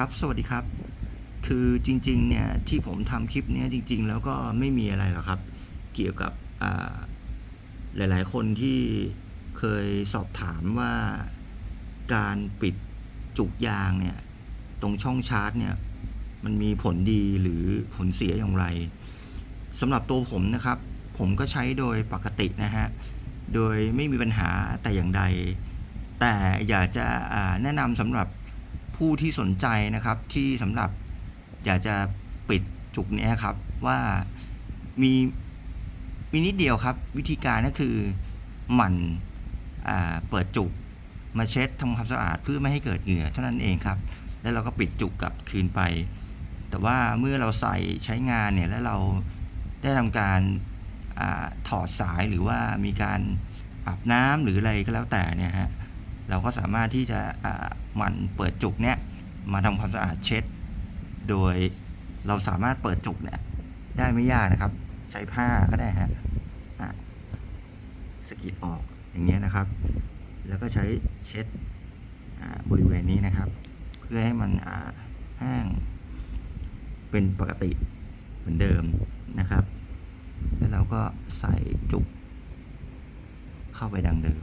ครับ สวัสดีครับ คือจริงๆ เนี่ยที่ผมทำคลิปเนี้ยจริง ๆ แล้วก็ไม่มีอะไรหรอกครับ เกี่ยวกับอ่าหลายๆ คนที่เคยสอบถามว่าการปิดจุกยางเนี่ย ตรงช่องชาร์จเนี่ย มันมีผลดีหรือผลเสียอย่างไรสำหรับตัวผมนะครับ ผมก็ใช้โดยปกตินะฮะ โดยไม่มีปัญหาแต่อย่างใด แต่อยากจะแนะนำสำหรับ ผู้ที่สนใจนะครับที่สำหรับอยากจะปิดจุกนี้ครับว่ามีมีนิดเดียวครับ วิธีการก็คือหมั่นอ่าเปิดจุกมาเช็ดทำความสะอาดเพื่อไม่ให้เกิดเหงื่อเท่านั้นเองครับ แล้วเราก็ปิดจุกกลับคืนไป แต่ว่าเมื่อเราใส่ใช้งานเนี่ยแล้วเราได้ทำการอาถอดสายหรือว่ามีการอาบน้ำหรืออะไรก็แล้วแต่เนี่ยฮะ เราก็สามารถที่จะมันเปิดจุกเนี่ยมาทำความสะอาดเช็ด โดยเราสามารถเปิดจุกเนี่ยได้ไม่ยากนะครับ ใช้ผ้าก็ได้ฮะสกิดออกอย่างเงี้ยนะครับ แล้วก็ใช้เช็ดบริเวณนี้นะครับ เพื่อให้มันแห้งเป็นปกติเหมือนเดิมนะครับ แล้วเราก็ใส่จุกเข้าไปดังเดิม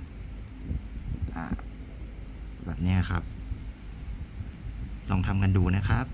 เนี่ยครับ ลองทำกันดูนะครับ